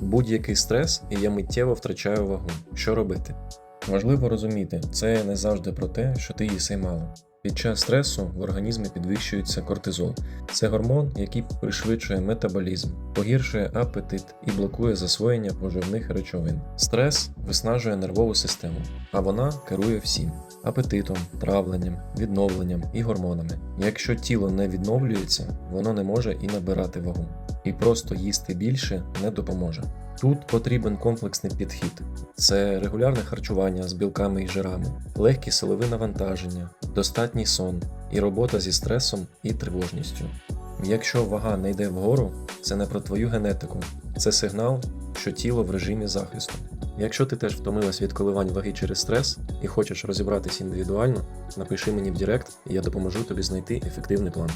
Будь-який стрес, і я миттєво втрачаю вагу. Що робити? Важливо розуміти, це не завжди про те, що ти їси мало. Під час стресу в організмі підвищується кортизол. Це гормон, який пришвидшує метаболізм, погіршує апетит і блокує засвоєння поживних речовин. Стрес виснажує нервову систему, а вона керує всім апетитом, травленням, відновленням і гормонами. Якщо тіло не відновлюється, воно не може і набирати вагу. І просто їсти більше не допоможе. Тут потрібен комплексний підхід: це регулярне харчування з білками і жирами, легкі силові навантаження, достатній сон і робота зі стресом і тривожністю. Якщо вага не йде вгору, це не про твою генетику, це сигнал, що тіло в режимі захисту. Якщо ти теж втомилась від коливань ваги через стрес і хочеш розібратись індивідуально, напиши мені в Директ, і я допоможу тобі знайти ефективний план.